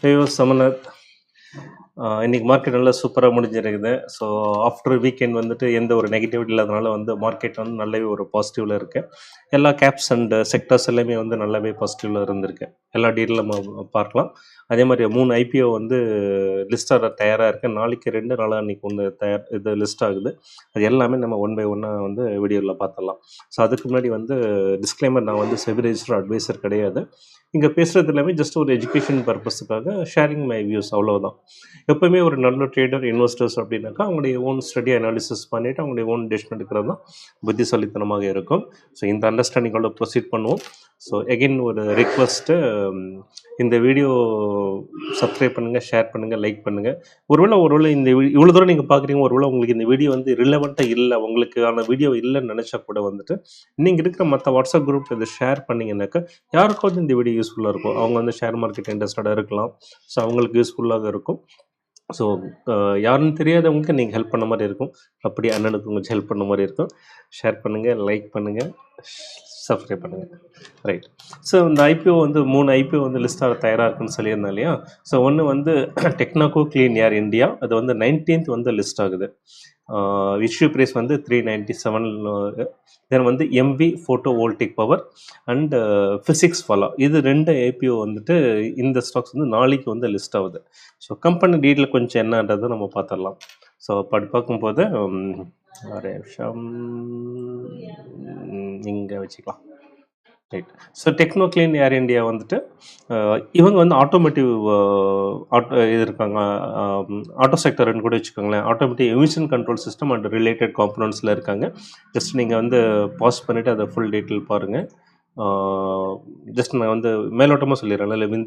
they were இன்றைக்கி market நல்லா சூப்பராக முடிஞ்சிருக்குது. ஸோ ஆஃப்டர் வீக்கெண்ட் வந்துட்டு எந்த ஒரு நெகட்டிவிட்டி இல்லாதனால வந்து மார்க்கெட் வந்து நல்லாவே ஒரு பாசிட்டிவில் இருக்கு. எல்லா கேப்ஸ் அண்ட் செக்டர்ஸ் எல்லாமே வந்து நல்லாவே பாசிட்டிவில் இருந்திருக்கு. எல்லா டீட்டில் நம்ம பார்க்கலாம். அதே மாதிரி மூணு ஐபிஓ வந்து லிஸ்ட் தயாராக இருக்கு. நாளைக்கு ரெண்டு நாளாக அன்றைக்கி ஒன்று தயார் இது லிஸ்ட் ஆகுது. அது எல்லாமே நம்ம ஒன் பை ஒன்னாக வந்து வீடியோவில் பார்த்துடலாம் ஸோ அதுக்கு முன்னாடி வந்து டிஸ்க்ளைமர் நான் வந்து செவி ரெஜிஸ்டர் அட்வைசர் கிடையாது. இங்கே பேசுகிறது எல்லாமே ஜஸ்ட் ஒரு எஜுகேஷன் பர்பஸுக்காக ஷேரிங் மை வியூஸ் அவ்வளோதான் எப்பவுமே ஒரு நல்ல ட்ரேடர் இன்வெஸ்டர்ஸ் அப்படின்னாக்கா அவங்களுடைய ஓன் ஸ்டடி அனாலிசிஸ் பண்ணிவிட்டு அவங்களுடைய ஓன் டெசிஷன் எடுக்கிறது தான் புத்திசாலித்தனமாக இருக்கும். ஸோ இந்த அண்டர்ஸ்டாண்டிங்கோட ப்ரொசீட் பண்ணுவோம். ஸோ எகைன் ஒரு ரிக்வஸ்ட்டு இந்த வீடியோ சப்ஸ்கிரைப் பண்ணுங்கள் ஷேர் பண்ணுங்கள் லைக் பண்ணுங்கள் ஒருவேளை ஒருவேளை இந்த இவ்வளோ தூரம் நீங்கள் பார்க்குறீங்க ஒருவேளை உங்களுக்கு இந்த வீடியோ வந்து ரிலவெண்ட்டாக இல்லை உங்களுக்கான வீடியோ இல்லைன்னு நினச்சா கூட வந்துட்டு நீங்கள் இருக்கிற மற்ற வாட்ஸ்அப் குரூப் இதை ஷேர் பண்ணீங்கன்னாக்கா யாருக்காவது இந்த வீடியோ யூஸ்ஃபுல்லாக இருக்கும். அவங்க வந்து ஷேர் மார்க்கெட் இன்ட்ரெஸ்டடாக இருக்கலாம். ஸோ அவங்களுக்கு யூஸ்ஃபுல்லாக இருக்கும். ஸோ யாருன்னு தெரியாதவங்களுக்கு நீங்கள் ஹெல்ப் பண்ண மாதிரி இருக்கும். அப்படி அண்ணனுக்கு கொஞ்சம் ஹெல்ப் பண்ண மாதிரி இருக்கும். ஷேர் பண்ணுங்கள் லைக் பண்ணுங்கள் சப்ஸ்கிரைப் பண்ணுங்கள் ரைட் ஸோ இந்த ஐபிஓ வந்து மூணு ஐபிஓ வந்து லிஸ்ட் ஆக தயாராக இருக்குன்னு சொல்லியிருந்தேன் இல்லையா? ஸோ ஒன்று வந்து டெக்னாகோ க்ளீன் ஏர் இந்தியா அது வந்து நைன்டீன்த் வந்து லிஸ்ட் ஆகுது. இஷ்யூ ப்ரைஸ் வந்து த்ரீ நைன்டி செவன் தென் வந்து MV photo voltaic power and physics follow இது ரெண்டு ஏபிஓ வந்துட்டு இந்த ஸ்டாக்ஸ் வந்து நாளைக்கு வந்து லிஸ்ட் ஆகுது. ஸோ கம்பெனி டீட்டெயில் கொஞ்சம் என்னன்றதை நம்ம பார்த்துடலாம். ஸோ படி பார்க்கும்போது ஒரு நிமிஷம். இங்கே வச்சுக்கலாம். Right so techno clean air India வந்துட்டு uh, இவங்க வந்து ஆட்டோமேட்டிவ் ஆட்டோ uh, இது இருக்காங்க um, ஆட்டோ செக்டர்னு கூட வச்சுக்கோங்களேன். Automatic emission control system and related காம்பனன்ட்ஸில் இருக்காங்க. ஜஸ்ட் நீங்கள் வந்து பாஸ் பண்ணிவிட்டு அதை ஃபுல் டீட்டெயில் பாருங்கள் ஜஸ்ட் நான் வந்து மேலோட்டமாக சொல்லிடுறேன். இல்லை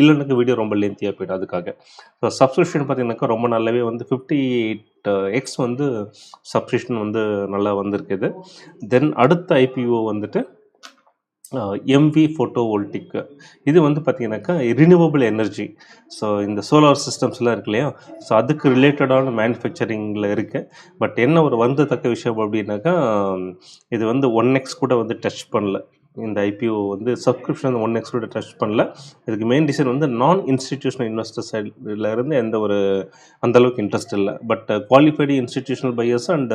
இல்லைனுக்கு வீடியோ ரொம்ப லென்த்தியாக போய்ட்டு அதுக்காக. ஸோ சப்ஸ்கிரிப்ஷன் பார்த்தீங்கன்னாக்கா ரொம்ப நல்லாவே வந்து ஃபிஃப்டி எயிட் எக்ஸ் வந்து சப்ஸ்கிரிப்ஷன் வந்து நல்லா வந்திருக்குது. தென் அடுத்த ஐபிஓ வந்துட்டு எம்வி ஃபோட்டோ வோல்டிக்கு இது வந்து பார்த்தீங்கன்னாக்கா ரினியூவபிள் எனர்ஜி ஸோ இந்த சோலார் சிஸ்டம்ஸ்லாம் இருக்கு இல்லையா? ஸோ அதுக்கு ரிலேட்டடான மேனுஃபேக்சரிங்கில் இருக்குது பட் என்ன ஒரு வருந்தத்தக்க விஷயம் அப்படின்னாக்கா இது வந்து ஒன் எக்ஸ் கூட வந்து டச் பண்ணல. இந்த ஐபிஓ வந்து சப்ஸ்கிரிப்ஷன் ஒன் எக்ஸ் கூட டச் பண்ணல. இதுக்கு மெயின் ரீசன் வந்து நான் இன்ஸ்டிடியூஷனல் இன்வெஸ்டர் சைடில் இருந்து எந்த ஒரு அந்தளவுக்கு இன்ட்ரெஸ்ட் இல்லை. But qualified institutional buyers and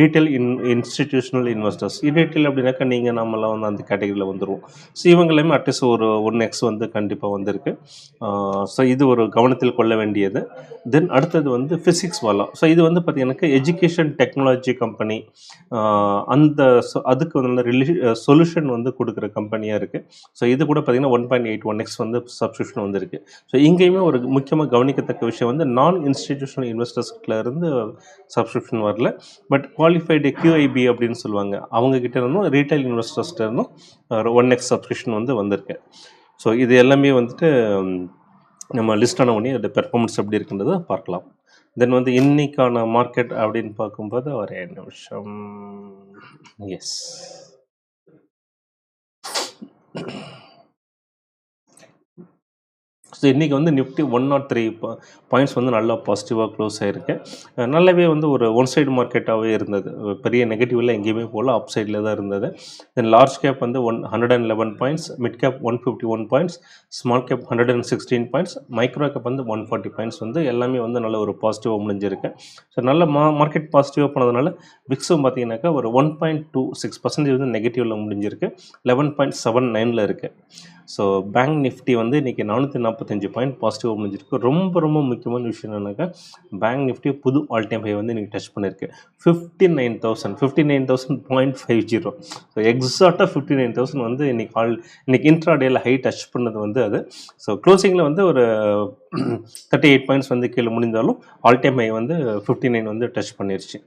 retail in institutional investors retail அப்படின்னாக்கா நீங்கள் நம்மளாம் வந்து அந்த கேட்டகரியில் வந்துடுவோம் ஸோ இவங்களையுமே அட்லீஸ்ட் ஒரு ஒன் எக்ஸ் வந்து கண்டிப்பாக வந்திருக்கு. Uh, ஸோ இது ஒரு கவனத்தில் கொள்ள வேண்டியது. தென் அடுத்தது வந்து ஃபிசிக்ஸ் வாலா ஸோ இது வந்து பார்த்தீங்கன்னாக்கா எஜுகேஷன் டெக்னாலஜி கம்பெனி அந்த அதுக்கு வந்து ரிலி சொல்யூஷன் uh, வந்து கொடுக்குற கம்பெனியாக இருக்குது ஸோ இது கூட பார்த்திங்கன்னா one point eight one x வந்து சப்ஸ்கிரிப்ஷன் வந்திருக்கு. ஸோ இங்கேயுமே ஒரு முக்கியமாக கவனிக்கத்தக்க விஷயம் வந்து நான் இன்ஸ்டிடியூஷனல் இன்வெஸ்டர்ஸ்லேருந்து சப்ஸ்கிரிப்ஷன் வரல. பட் குவாலிஃபைடு கியூஐபி அப்படின்னு சொல்லுவாங்க. அவங்கக்கிட்ட இருந்தும் ரீட்டைல் இன்வெஸ்டர்ஸ்கிட்ட இருந்தும் ஒன் எக்ஸ் சப்ஸ்கிரிப்ஷன் வந்து வந்திருக்கு. ஸோ இது எல்லாமே வந்துட்டு நம்ம லிஸ்ட் ஆன உடனே அதோட பெர்ஃபார்மன்ஸ் எப்படி இருக்குன்றதை பார்க்கலாம். தென் வந்து இன்னைக்கான மார்க்கெட் அப்படின்னு பார்க்கும்போது ஒரு நிமிஷம். எஸ் you ஸோ இன்றைக்கி வந்து nifty one nought three points வந்து நல்லா பாசிட்டிவாக க்ளோஸ் ஆகிருக்கு நல்லாவே வந்து ஒரு ஒன் சைடு மார்க்கெட்டாகவே இருந்தது. பெரிய நெகட்டிவில் எங்கேயுமே போகல. அப் சைடில் தான் இருந்தது. தென் லார்ஜ் கேப் வந்து one hundred and eleven points mid cap one fifty one points small cap hundred and sixteen points micro cap வந்து ஒன் ஃபார்ட்டி பாயிண்ட்ஸ் வந்து எல்லாமே வந்து நல்ல ஒரு பாசிட்டிவாக முடிஞ்சிருக்கு. ஸோ நல்ல மா மார்க்கெட் பாசிட்டிவாக போனதுனால விக்ஸும் பார்த்தீங்கன்னாக்கா ஒரு one point two six percentage வந்து நெகட்டிவில் முடிஞ்சிருக்கு. லெவன் பாயிண்ட் செவன் நைனில் இருக்குது ஸோ பேங்க் நிஃப்டி வந்து இன்றைக்கி நானூற்றி நாற்பத்தஞ்சு பாயிண்ட் பாசிட்டிவாக முடிஞ்சிருக்கு. ரொம்ப ரொம்ப முக்கியமான விஷயம் என்னன்னாக்கா பேங்க் நிஃப்டி புது ஆல் டைம் ஹை வந்து இன்றைக்கி டச் பண்ணியிருக்கு fifty nine thousand fifty nine thousand point five zero so எக்ஸாக்டாக ஃபிஃப்டி நைன் தௌசண்ட் வந்து இன்றைக்கி ஆல் இன்றைக்கி இன்ட்ரா டேயில் ஹை டச் பண்ணது வந்து அது. ஸோ க்ளோசிங்கில் வந்து ஒரு தேர்ட்டி எயிட் பாயிண்ட்ஸ் வந்து கீழே முடிந்தாலும் ஆல் டைம் ஹை வந்து ஃபிஃப்டி நைன் வந்து டச் பண்ணிருச்சு.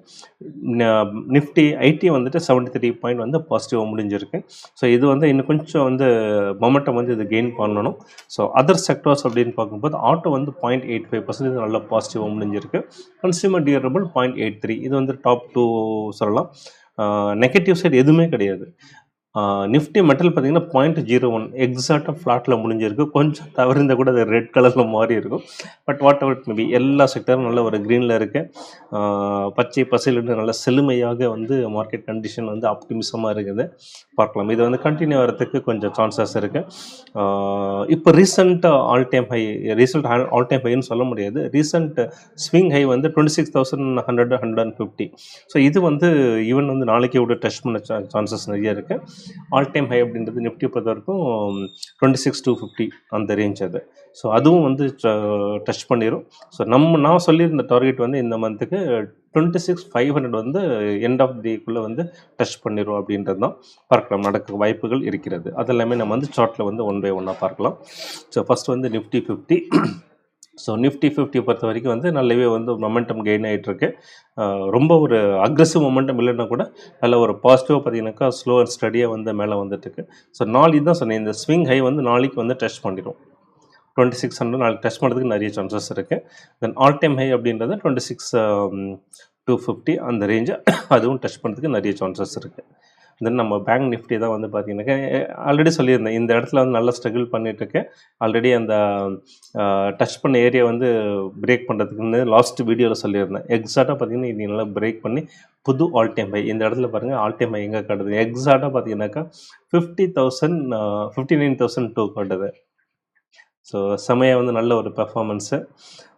நிஃப்டி ஐடி வந்துட்டு செவன்ட்டி த்ரீ பாயிண்ட் வந்து பாசிட்டிவாக முடிஞ்சிருக்கு. ஸோ இது வந்து இன்னும் கொஞ்சம் வந்து மொமெண்டம் வந்து இது கெயின் பண்ணணும். ஸோ அதர் செக்டர்ஸ் அப்படின்னு பார்க்கும்போது ஆட்டோ வந்து பாயிண்ட் எயிட் ஃபைவ் பர்சன்டேஜ் நல்லா பாசிட்டிவாக முடிஞ்சிருக்கு. Consumer durable point eight three இது வந்து டாப் டூ சொல்லலாம். நெகட்டிவ் சைடு எதுவுமே கிடையாது. நிஃப்டி மெட்டல் பார்த்தீங்கன்னா பாயிண்ட் ஜீரோ ஒன் எக்ஸாக்டாக ஃப்ளாட்டில் முடிஞ்சிருக்கு. கொஞ்சம் தவறிந்த கூட அது ரெட் கலரில் மாறி இருக்கும். பட் வாட் எவர் மேபி எல்லா செக்டரும் நல்ல ஒரு க்ரீனில் இருக்கு. பச்சை பசையிலிருந்து நல்ல செழுமையாக வந்து மார்க்கெட் கண்டிஷன் வந்து ஆப்டிமிசமாக இருக்குது. பார்க்கலாம். இது வந்து கண்டினியூ வரத்துக்கு கொஞ்சம் சான்சஸ் இருக்குது இப்போ ரீசெண்டாக all time high recent all time ஹைன்னு சொல்ல முடியாது. ரீசெண்ட் ஸ்விங் ஹை வந்து twenty six thousand hundred hundred and fifty so இது வந்து ஈவன் வந்து நாளைக்கு விட டச் பண்ண சான்சஸ் நிறைய இருக்குது ஆல் டைம் ஹை அப்படின்றது நிஃப்டி பொறுத்த வரைக்கும் டுவெண்ட்டி சிக்ஸ் டூ ஃபிஃப்டி அந்த ரேஞ்ச் அது. ஸோ அதுவும் வந்து டச் பண்ணிடும் ஸோ நம்ம நான் சொல்லியிருந்த டார்கெட் வந்து இந்த மந்த்துக்கு டுவெண்ட்டி சிக்ஸ் ஃபைவ் ஹண்ட்ரட் வந்து எண்ட் ஆஃப் டேக்குள்ளே வந்து டச் பண்ணிடும் அப்படின்றது தான் பார்க்கலாம். நடக்க வாய்ப்புகள் இருக்கிறது. அது எல்லாமே நம்ம வந்து சார்ட்டில் வந்து ஒன் பை ஒன்னாக பார்க்கலாம். ஸோ ஃபஸ்ட் வந்து Nifty fifty so Nifty fifty பொறுத்த வரைக்கும் வந்து நல்லாவே வந்து மொமெண்டம் கெயின் ஆகிட்டுருக்கு ரொம்ப ஒரு அக்ரெசிவ் மொமெண்டம் இல்லைன்னா கூட நல்ல ஒரு பாசிட்டிவாக பார்த்தீங்கன்னாக்கா ஸ்லோ அண்ட் ஸ்டடியாக வந்து மேலே வந்துட்டுருக்கு. ஸோ நாளைக்கு தான் சொன்னேன் இந்த ஸ்விங் ஹை வந்து நாளைக்கு வந்து டச் பண்ணிடும் டுவெண்ட்டி சிக்ஸ் ஹண்ட்ரட் நாளைக்கு டச் பண்ணுறதுக்கு நிறைய சான்சஸ் இருக்குது தென் ஆல் டைம் ஹை அப்படின்றது டுவெண்ட்டி சிக்ஸ் டூ ஃபிஃப்டி அந்த ரேஞ்சை அதுவும் டச் பண்ணுறதுக்கு நிறைய சான்சஸ் இருக்குது தென் நம்ம பேங்க் நிஃப்டி தான் வந்து பார்த்தீங்கன்னாக்கா ஆல்ரெடி சொல்லியிருந்தேன். இந்த இடத்துல வந்து நல்லா ஸ்ட்ரகிள் பண்ணிட்டு ஆல்ரெடி அந்த டச் பண்ண ஏரியா வந்து பிரேக் பண்ணுறதுக்குன்னு லாஸ்ட் வீடியோவில் சொல்லியிருந்தேன். எக்ஸாக்டாக பார்த்தீங்கன்னா இது நல்லா பிரேக் பண்ணி புது ஆல் டைம் ஹை இந்த இடத்துல பாருங்கள் ஆல் டைம் ஹை எங்கே காட்டுது? எக்ஸாக்டாக பார்த்தீங்கன்னாக்கா fifty thousand fifty nine thousand two காட்டுது. ஸோ செமையாக வந்து நல்ல ஒரு performance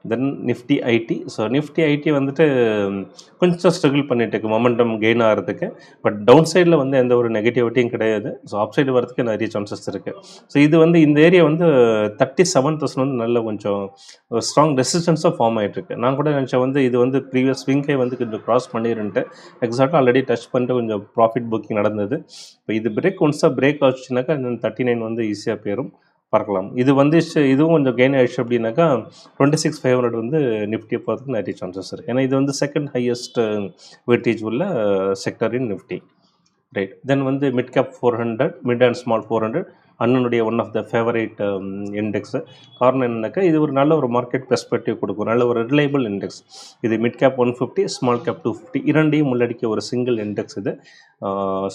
then Nifty IT so Nifty IT வந்துட்டு கொஞ்சம் ஸ்ட்ரகிள் பண்ணிட்டு இருக்கு. மொமெண்டம் கெயின் ஆகிறதுக்கு. பட் டவுன் சைடில் வந்து எந்த ஒரு நெகட்டிவிட்டியும் கிடையாது. ஸோ அப் சைடு வரதுக்கு நிறைய சான்சஸ் இருக்குது ஸோ இது வந்து இந்த ஏரியா வந்து தேர்ட்டி செவன் தௌசண்ட் வந்து நல்ல கொஞ்சம் ஸ்ட்ராங் ரெசிஸ்டன்ஸாக ஃபார்ம் ஆகிட்டுருக்கு நான் கூட நினச்சேன் வந்து இது வந்து ப்ரீவியஸ் ஸ்விங்கை வந்து கொஞ்சம் க்ராஸ் பண்ணிருன்ட்டு. எக்ஸாக்டாக ஆல்ரெடி டச் பண்ணிட்டு கொஞ்சம் ப்ராஃபிட் புக்கிங் நடந்தது. இப்போ இது பிரேக் ஒன்ஸாக பிரேக் ஆச்சுனாக்கா தேர்ட்டி நைன் வந்து ஈஸியாக போயிடும் பார்க்கலாம் இது வந்து இதுவும் கொஞ்சம் கெயின் ஆயிடுச்சு அப்படின்னாக்கா டுவெண்ட்டி சிக்ஸ் ஃபைவ் ஹண்ட்ரட் வந்து நிஃப்டியை போகிறதுக்கு நிறைய சான்சஸ் இருக்குது ஏன்னா இது வந்து செகண்ட் ஹையஸ்ட் வெயிட்டேஜ் உள்ள sector in Nifty right then வந்து mid cap four hundred mid and small four hundred அண்ணனுடைய one of the favourite index காரணம் என்னன்னாக்கா இது ஒரு நல்ல ஒரு மார்க்கெட் பெர்ஸ்பெக்டிவ் கொடுக்கும். நல்ல ஒரு ரிலையபிள் இண்டெக்ஸ் இது mid cap one fifty small cap two fifty இரண்டையும் உள்ளடக்கிய ஒரு சிங்கிள் இண்டெக்ஸ் இது.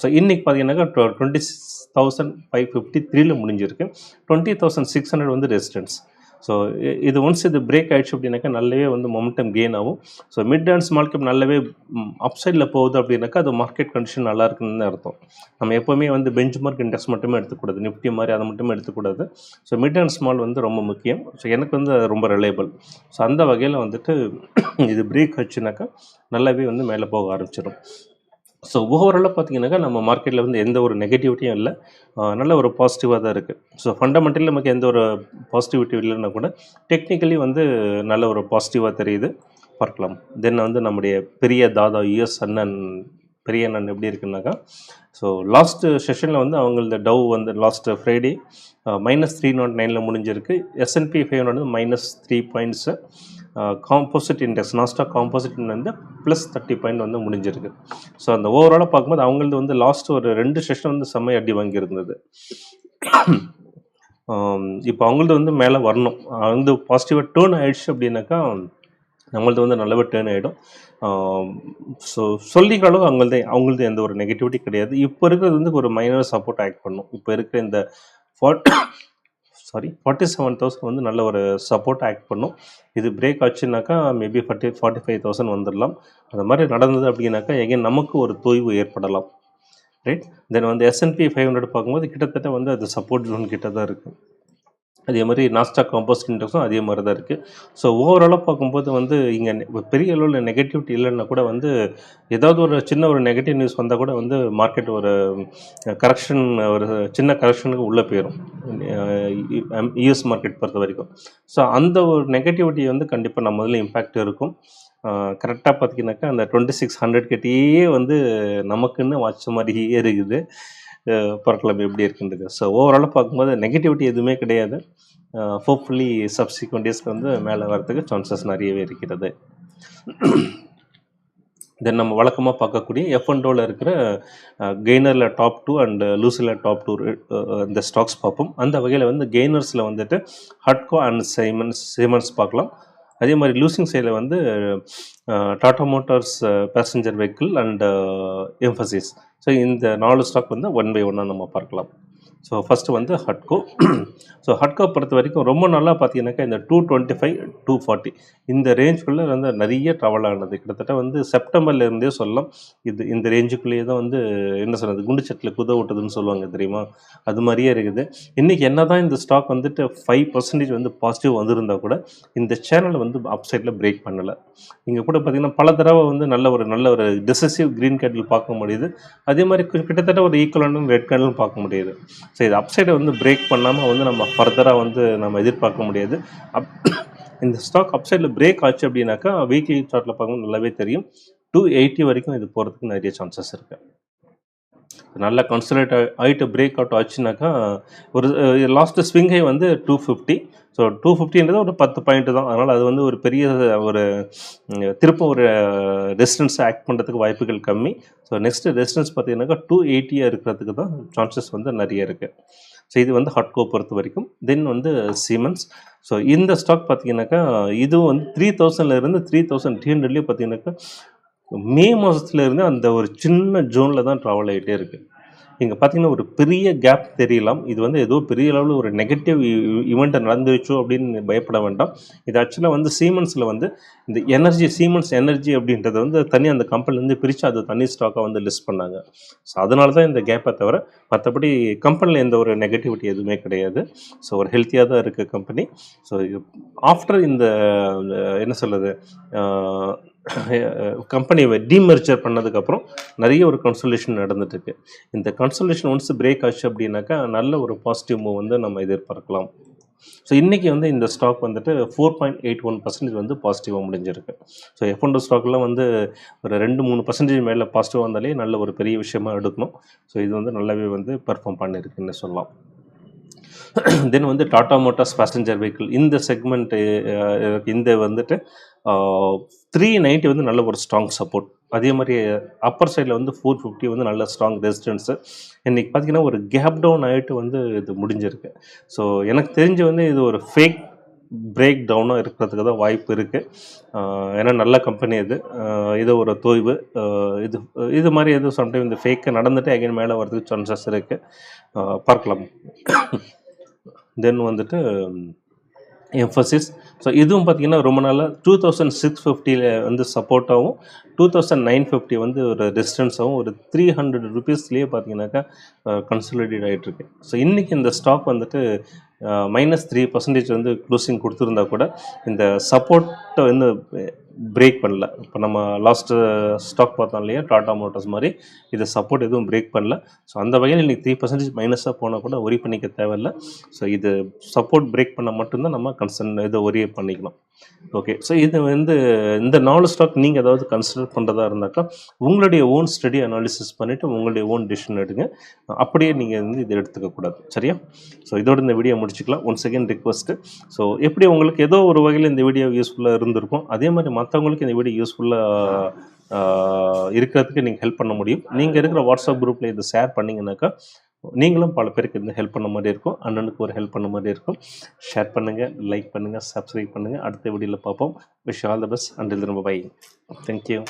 ஸோ இன்றைக்கி பார்த்தீங்கன்னாக்கா டுவெண்ட்டி தௌசண்ட் ஃபைவ் ஃபிஃப்டி த்ரீல முடிஞ்சிருக்கு. டுவெண்ட்டி தௌசண்ட் சிக்ஸ் ஹண்ட்ரட் வந்து ரெசிடென்ஸ் ஸோ இது ஒன்ஸ் இது பிரேக் ஆகிடுச்சு அப்படின்னாக்கா நல்லாவே வந்து மொமெண்டம் கெயின் ஆகும். So mid and small cap நல்லாவே அப் சைடில் போகுது அப்படின்னாக்கா அது மார்க்கெட் கண்டிஷன் நல்லா இருக்குன்னு அர்த்தம். நம்ம எப்போவுமே வந்து பெஞ்ச் மார்க் இண்டெக்ஸ் மட்டுமே எடுத்துக்கூடாது. நிஃப்டி மாதிரி அதை மட்டுமே எடுத்துக்கூடாது. ஸோ மிட் அண்ட் ஸ்மால் வந்து ரொம்ப முக்கியம். ஸோ எனக்கு வந்து அது ரொம்ப ரிலேபிள் ஸோ அந்த வகையில் வந்துட்டு இது பிரேக் ஆச்சுனாக்கா நல்லாவே வந்து மேலே போக ஆரம்பிச்சிடும். ஸோ ஓவராலாக பார்த்தீங்கன்னாக்கா நம்ம மார்க்கெட்டில் வந்து எந்த ஒரு நெகட்டிவிட்டியும் இல்லை. நல்ல ஒரு பாசிட்டிவாக தான் இருக்குது ஸோ ஃபண்டமெண்டலி நமக்கு எந்த ஒரு பாசிட்டிவிட்டி இல்லைன்னா கூட டெக்னிக்கலி வந்து நல்ல ஒரு பாசிட்டிவாக தெரியுது. பார்க்கலாம். தென் வந்து நம்முடைய பெரிய தாதா யுஎஸ் அண்ணன் பெரிய அண்ணன் எப்படி இருக்குன்னாக்கா ஸோ லாஸ்ட்டு செஷனில் வந்து அவங்களது டவ் வந்து last Friday minus three nought நைனில் முடிஞ்சிருக்கு. எஸ்என்பி ஃபைவ் வந்து minus three points composite index Nasdaq composite வந்து ப்ளஸ் தேர்ட்டி பாயிண்ட் வந்து முடிஞ்சிருக்கு. ஸோ அந்த ஓவராலாக பார்க்கும்போது அவங்களது வந்து லாஸ்ட் ஒரு ரெண்டு செஷன் வந்து செம்மை அடி வாங்கியிருந்தது. இப்போ அவங்களது வந்து மேலே வரணும். வந்து பாசிட்டிவாக டேர்ன் ஆயிடுச்சு அப்படின்னாக்கா நம்மளது வந்து நல்லாவே டேர்ன் ஆகிடும் ஸோ சொல்லிக்கிற அளவுக்கு அவங்களது அவங்களது எந்த ஒரு நெகட்டிவிட்டி கிடையாது. இப்போ இருக்கிறது வந்து ஒரு மைனர் சப்போர்ட் ஆக்ட் பண்ணும். இப்போ இருக்கிற இந்த ஃபார்ட் சாரி ஃபார்ட்டி செவன் தௌசண்ட் வந்து நல்ல ஒரு சப்போர்ட் ஆக்ட் பண்ணும். இது break ஆச்சுனாக்கா maybe forty forty five thousand வந்துடலாம். அந்த மாதிரி நடந்தது அப்படின்னாக்கா எகைன் நமக்கு ஒரு தொய்வு ஏற்படலாம். ரைட் தென் வந்து எஸ்என்பி ஃபைவ் ஹண்ட்ரட் பார்க்கும்போது கிட்டத்தட்ட வந்து அது சப்போர்ட் ஜோன் கிட்ட தான் இருக்குது அதே மாதிரி நாஸ்டாக் காம்போஸ்ட் இண்டெக்ஸும் அதே மாதிரி தான் இருக்குது ஸோ ஓவராலாக பார்க்கும்போது வந்து இங்கே பெரிய அளவில் நெகட்டிவிட்டி இல்லைன்னா கூட வந்து ஏதாவது ஒரு சின்ன ஒரு நெகட்டிவ் நியூஸ் வந்தால் கூட வந்து மார்க்கெட் ஒரு கரெக்ஷன் ஒரு சின்ன கரெக்ஷனுக்கு உள்ளே போயிடும் யூஎஸ் மார்க்கெட் பொறுத்த வரைக்கும். ஸோ அந்த ஒரு நெகட்டிவிட்டி வந்து கண்டிப்பாக நம்ம முதல்ல இம்பேக்ட் இருக்கும். கரெக்டாக பார்த்தீங்கன்னாக்கா அந்த டுவெண்ட்டி சிக்ஸ் ஹண்ட்ரட் கிட்டேயே வந்து நமக்குன்னு வாட்ச் மாதிரியே இருக்குது பார்க்கலாம் எப்படி இருக்குன்றது. ஸோ ஓவராலாக பார்க்கும்போது நெகட்டிவிட்டி எதுவுமே கிடையாது. ஹோப்ஃபுல்லி சப்சிக்வெண்ட் டேஸ்க்கு வந்து மேலே வரதுக்கு சான்சஸ் நிறையவே இருக்கிறது. தென் நம்ம வழக்கமாக பார்க்கக்கூடிய எஃப் டோவில் இருக்கிற கெய்னரில் டாப் டூ அண்ட் லூசில் டாப் டூ இந்த ஸ்டாக்ஸ் பார்ப்போம். அந்த வகையில் வந்து கெய்னர்ஸில் வந்துட்டு ஹட்கோ அண்ட் சைமன்ஸ் சைமன்ஸ் பார்க்கலாம். அதே மாதிரி லூசிங் சைடில் வந்து Tata Motors passenger vehicle and Mphasis so இந்த நாலு ஸ்டாக் வந்து ஒன் பை ஒன்னாக நம்ம பார்க்கலாம். ஸோ ஃபஸ்ட்டு வந்து ஹட்கோ ஸோ ஹட்கோ பொறுத்த வரைக்கும் ரொம்ப நல்லா பார்த்தீங்கன்னாக்கா இந்த two twenty five two forty இந்த ரேஞ்சுக்குள்ளே வந்து நிறைய ட்ராவல் ஆனது. கிட்டத்தட்ட வந்து செப்டம்பர்லேருந்தே சொல்லலாம். இது இந்த ரேஞ்சுக்குள்ளேயே தான் வந்து என்ன சொல்கிறது குண்டு சட்டில் குத விட்டதுன்னு சொல்லுவாங்க தெரியுமா? அது மாதிரியே இருக்குது. இன்றைக்கி என்ன தான் இந்த ஸ்டாக் வந்துட்டு ஃபைவ் பர்சன்டேஜ் வந்து பாசிட்டிவ் வந்திருந்தா கூட இந்த சேனல் வந்து அப்சைடில் பிரேக் பண்ணலை. இங்கே கூட பார்த்தீங்கன்னா பல தடவை வந்து நல்ல ஒரு நல்ல ஒரு டிசசிவ் க்ரீன் கேண்டில் பார்க்க முடியுது. அதே மாதிரி கிட்டத்தட்ட ஒரு ஈக்குவலான ரெட் கேண்டிலும் பார்க்க முடியுது. ஸோ இது அப்சைடை வந்து பிரேக் பண்ணாமல் வந்து நம்ம ஃபர்தராக வந்து நம்ம எதிர்பார்க்க முடியாது. அப் இந்த ஸ்டாக் அப்சைடில் பிரேக் ஆச்சு அப்படின்னாக்கா வீக்லி சார்ட்டில் பார்க்கும்போது நல்லாவே தெரியும். டூ எயிட்டி வரைக்கும் இது போகிறதுக்கு நிறைய சான்சஸ் இருக்குது நல்லா கன்சல்டேட் ஆகிட்டு பிரேக் அவுட் ஆச்சுனாக்கா ஒரு லாஸ்ட் ஸ்விங்கை வந்து டூ ஃபிஃப்டி ஸோ டூ ஃபிஃப்டின்றது ஒரு பத்து பாயிண்ட் தான். அதனால் அது வந்து ஒரு பெரிய ஒரு திருப்ப திரும்ப ஒரு ரெசிஸ்டன்ஸ் ஆக்ட் பண்ணுறதுக்கு வாய்ப்புகள் கம்மி. ஸோ நெக்ஸ்ட் ரெசிஸ்டன்ஸ் பார்த்தீங்கன்னாக்கா டூ எயிட்டியாக இருக்கிறதுக்கு தான் சான்சஸ் வந்து நிறைய இருக்குது ஸோ இது வந்து ஹட்கோ பொறுத்த வரைக்கும். தென் வந்து சீமன்ஸ் ஸோ இந்த ஸ்டாக் பார்த்தீங்கன்னாக்கா இதுவும் வந்து த்ரீ தௌசண்ட்லேருந்து த்ரீ தௌசண்ட் த்ரீ ஹண்ட்ரட்லேயே பார்த்தீங்கன்னாக்கா மே மாதத்துலேருந்து அந்த ஒரு சின்ன ஜோனில் தான் ட்ராவல் ஆகிட்டே இருக்குது இங்கே பார்த்தீங்கன்னா ஒரு பெரிய கேப் தெரியலாம். இது வந்து ஏதோ பெரிய அளவில் ஒரு நெகட்டிவ் இவெண்ட்டை e-, நடந்துருச்சோ அப்படின்னு பயப்பட வேண்டாம். இது ஆக்சுவலாக வந்து சீமன்ஸில் வந்து இந்த எனர்ஜி சீமன்ஸ் எனர்ஜி அப்படின்றத வந்து தனி அந்த கம்பெனிலேருந்து பிரித்து அதை தனி ஸ்டாக்காக வந்து லிஸ்ட் பண்ணாங்க. ஸோ அதனால தான் இந்த கேப்பை தவிர மற்றபடி கம்பெனியில் எந்த ஒரு நெகட்டிவிட்டி எதுவுமே கிடையாது. ஸோ ஒரு ஹெல்த்தியாக தான் இருக்குது கம்பெனி ஸோ ஆஃப்டர் இந்த என்ன சொல்கிறது கம்பெனியை டீமெர்ச்சர் பண்ணதுக்கப்புறம் நிறைய ஒரு கன்சல்டேஷன் நடந்துட்டுருக்கு. இந்த கன்சல்டேஷன் ஒன்ஸ் பிரேக் ஆச்சு அப்படின்னாக்கா நல்ல ஒரு பாசிட்டிவ் மூவ் வந்து நம்ம எதிர்பார்க்கலாம். ஸோ இன்றைக்கி வந்து இந்த ஸ்டாக் வந்துட்டு four point eight one percentage வந்து பாசிட்டிவாக முடிஞ்சிருக்கு. ஸோ எஃப் ஒன் ஸ்டாக்லாம் வந்து ஒரு ரெண்டு மூணு பர்சன்டேஜ் மேலே பாசிட்டிவாக வந்தாலே நல்ல ஒரு பெரிய விஷயமா எடுக்கணும். ஸோ இது வந்து நல்லாவே வந்து பெர்ஃபார்ம் பண்ணியிருக்குன்னு சொல்லலாம். தென் வந்து டாடா மோட்டார்ஸ் பேசஞ்சர் வெஹிக்கிள் இந்த செக்மெண்ட் இந்த வந்துட்டு த்ரீ நைன்ட்டி வந்து நல்ல ஒரு ஸ்ட்ராங் சப்போர்ட் அதே மாதிரி அப்பர் சைடில் வந்து ஃபோர் ஃபிஃப்டி வந்து நல்ல ஸ்ட்ராங் ரெசிஸ்டன்ஸு இன்றைக்கி பார்த்தீங்கன்னா ஒரு கேப் டவுன் ஆகிட்டு வந்து இது முடிஞ்சிருக்கு. ஸோ எனக்கு தெரிஞ்சு வந்து இது ஒரு ஃபேக் பிரேக் டவுனாக இருக்கிறதுக்கு தான் வாய்ப்பு இருக்குது ஏன்னா நல்ல கம்பெனி இது. இது ஒரு தொய்வு. இது இது மாதிரி எதுவும் சம்டைம் இந்த ஃபேக்கு நடந்துட்டு அகைன் மேலே வரதுக்கு சான்சஸ் இருக்குது பார்க்கலாம். தென் வந்துட்டு எம்ஃபசிஸ் ஸோ இதுவும் பார்த்தீங்கன்னா ரொம்ப நாளாக டூ தௌசண்ட் சிக்ஸ் ஃபிஃப்டியில் வந்து சப்போர்ட்டாகவும் டூ தௌசண்ட் நைன் ஃபிஃப்டி வந்து ஒரு டிஸ்டன்ஸாகவும் ஒரு த்ரீ ஹண்ட்ரட் ருபீஸ்லேயே பார்த்தீங்கன்னாக்கா கன்சல்டேட் ஆகிட்டுருக்கு ஸோ இன்றைக்கி இந்த ஸ்டாக் வந்துட்டு மைனஸ் த்ரீ பர்சன்டேஜ் வந்து க்ளோசிங் கொடுத்துருந்தா கூட இந்த சப்போர்ட்டை வந்து பிரேக் பண்ணல. இப்போ நம்ம லாஸ்ட்டு ஸ்டாக் பார்த்தோம் இல்லையா? டாடா மோட்டார்ஸ் மாதிரி. இது சப்போர்ட் எதுவும் பிரேக் பண்ணல. ஸோ அந்த வகையில் இன்றைக்கி த்ரீ பர்சன்டேஜ் மைனஸாக போனால் கூட ஒரி பண்ணிக்க தேவையில்ல. ஸோ இது சப்போர்ட் பிரேக் பண்ணால் மட்டும்தான் நம்ம கன்சர்ன் இதை ஒரி பண்ணிக்கலாம் ஓகே ஸோ இது வந்து இந்த நாலு ஸ்டாக் நீங்கள் ஏதாவது கன்சிடர் பண்ணுறதா இருந்தாக்கா உங்களுடைய ஓன் ஸ்டடி அனாலிசிஸ் பண்ணிவிட்டு உங்களுடைய ஓன் டிசிஷன் எடுங்க. அப்படியே நீங்கள் வந்து இதை எடுத்துக்கக்கூடாது சரியா? ஸோ இதோட இந்த வீடியோ முடிச்சுக்கலாம். ஒன் செகண்ட் ரிக்வஸ்ட்டு ஸோ எப்படி உங்களுக்கு ஏதோ ஒரு வகையில் இந்த வீடியோ யூஸ்ஃபுல்லாக இருந்திருக்கும் அதே மாதிரி மற்றவங்களுக்கு இந்த வீடியோ யூஸ்ஃபுல்லாக இருக்கிறதுக்கு நீங்கள் ஹெல்ப் பண்ண முடியும். நீங்கள் இருக்கிற வாட்ஸ்அப் குரூப்பில் இதை ஷேர் பண்ணிங்கனாக்கா நீங்களும் பல பேருக்கு இந்த ஹெல்ப் பண்ண மாதிரி இருக்கும். அண்ணனுக்கு ஒரு ஹெல்ப் பண்ண மாதிரி இருக்கும். ஷேர் பண்ணுங்கள் லைக் பண்ணுங்கள் சப்ஸ்கிரைப் பண்ணுங்கள் அடுத்த வீடியோவில் பார்ப்போம். Wish all the best until திரும்ப பை தேங்க்யூ